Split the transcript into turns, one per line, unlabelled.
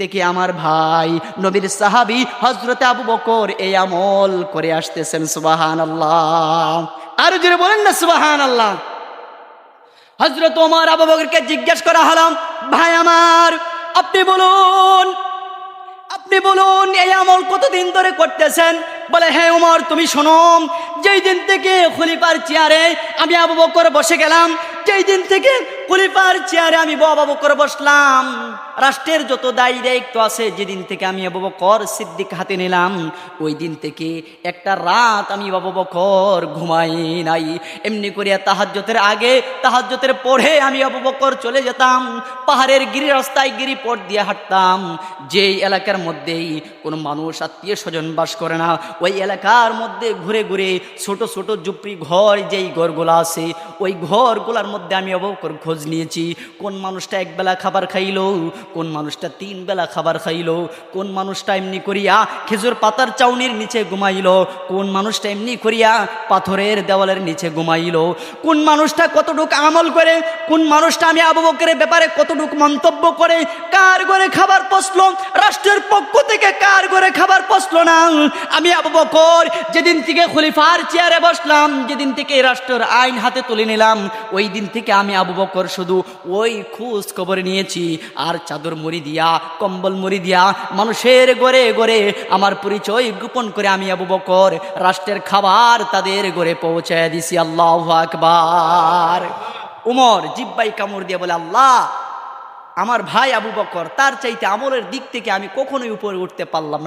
থেকে আমার ভাই, নবীর সাহাবি হজরতে আবু বকর এই আমল করে আসতেছেন সুবাহান আল্লাহ আর জোরে বলেন না সুবাহান আল্লাহ হজরত ওমর, আবু বকরকে জিজ্ঞেস করা হলাম ভাই আমার, আপনি বলুন আপনি বলুন, এই আমল কতদিন ধরে করতেছেন? বলে হ্যাঁ উমর তুমি শোনো, যেই দিন থেকে খলিফার চেয়ারে আমি আবু বকর বসে গেলাম, যেই দিন থেকে খলিফার চেয়ারে আমি বাবা বকর বসলাম। রাষ্ট্রের যত দায়ী দায়িত্ব আছে, যেদিন থেকে আমি আবু বকর সিদ্দিক হাতে নিলাম, ওই দিন থেকে একটা রাত আমি বাবু বকর ঘুমাই নাই। এমনি করিয়া তাহাজ্যতের আগে তাহাজ্যতের পরে আমি আবু বকর চলে যেতাম। পাহাড়ের গিরি রাস্তায় গিরি পট দিয়ে হাঁটতাম। যেই এলাকার মধ্যেই কোনো মানুষ, আত্মীয় স্বজন বাস করে না, ওই এলাকার মধ্যে ঘুরে ঘুরে ছোট ছোট জুপড়ি ঘর যেই ঘরগুলো আছে, ওই ঘরগুলার মধ্যে আমি অবকর খোঁজ নিয়েছি। কোন মানুষটা একবেলা খাবার খাইলো, কোন মানুষটা তিন বেলা খাবার খাইলো, কোন মানুষটা এমনি করিয়া খেজুর পাতার চাউনির নিচে ঘুমাইলো, কোন মানুষটা এমনি করিয়া পাথরের দেওয়ালের নিচে ঘুমাইলো, কোন মানুষটা কতটুক আমল করে, কোন মানুষটা আমি আবু ব্যাপারে কতটুক মন্তব্য করে, কার ঘরে খাবার পচলো, রাষ্ট্রের পক্ষ থেকে কার ঘরে খাবার পচলো না। আমি আবু বকর যেদিন থেকে খলিফার চেয়ারে বসলাম, যেদিন থেকে রাষ্ট্রের আইন হাতে তুলে নিলাম, ওই দিন থেকে আমি আবু বকর শুধু ওই খোঁজ খবর নিয়েছি। আর চাদর মুড়ি দিয়া, কম্বল মুড়ি দিয়া, মানুষের গড়ে গড়ে আমার পরিচয় গোপন করে আমি আবু বকর রাষ্ট্রের খাবার তাদের গড়ে পৌঁছায় দিছি। আল্লাহ আকবার। উমর জিব্বাই কামড় দিয়ে বলে, আল্লাহ, আমার ভাই আবু বকর, তার চাইতে আমলের দিক থেকে আমি কখনোই উপরে উঠতে পারলাম না।